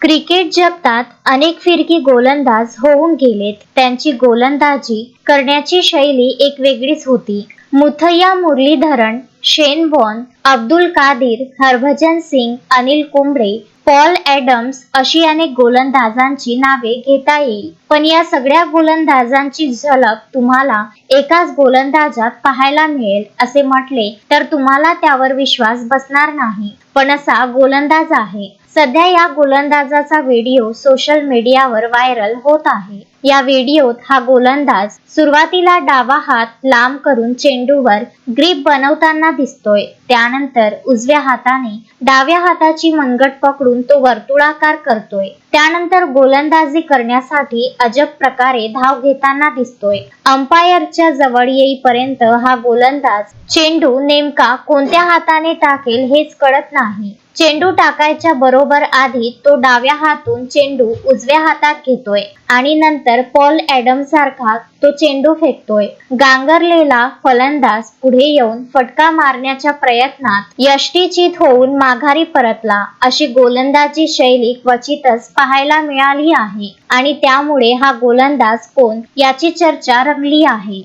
Cricket जगतात अनेक फिरकी गोलंदाज होऊन गेलेत. त्यांची गोलंदाजी करण्याची शैली एक वेगळीच होती. Muttiah Muralitharan Shane Warne Abdul Qadir Harbhajan Singh Anil Kumble Paul Adams अशी अनेक गोलंदाजांची नावे घेता येईल. पण या सगळ्या गोलंदाजांची झलक तुम्हाला एकाच गोलंदाजात पाहायला मिळेल असे म्हटले तर तुम्हाला त्यावर विश्वास बसणार नाही. पण असा गोलंदाज आहे. सध्या या गोलंदाजाचा व्हिडिओ सोशल मीडियावर व्हायरल होत आहे. या व्हिडिओत हा गोलंदाज सुरुवातीला डावा हात लांब करून चेंडूवर ग्रीप बनवताना दिसतोय. त्यानंतर उजव्या हाताने डाव्या हाताची मनगट पकडून तो वर्तुळाकार करतोय. त्यानंतर गोलंदाजी करण्यासाठी अजब प्रकारे धाव घेताना दिसतोय. अंपायरच्या जवळ येईपर्यंत हा गोलंदाज चेंडू नेमका कोणत्या हाताने टाकेल हेच कळत नाही. चेंडू टाकायच्या बरोबर आधी तो डाव्या हातून चेंडू उजव्या हातात घेतोय आणि नंतर पॉल ॲडम सारखा तो चेंडू फेकतोय. गांगरलेला फलंदाज पुढे येऊन फटका मारण्याच्या प्रयत्नात यष्टीचित होऊन माघारी परतला. अशी गोलंदाजी शैली क्वचितच पाहायला मिळाली आहे आणि त्यामुळे हा गोलंदाज कोण याची चर्चा रंगली आहे.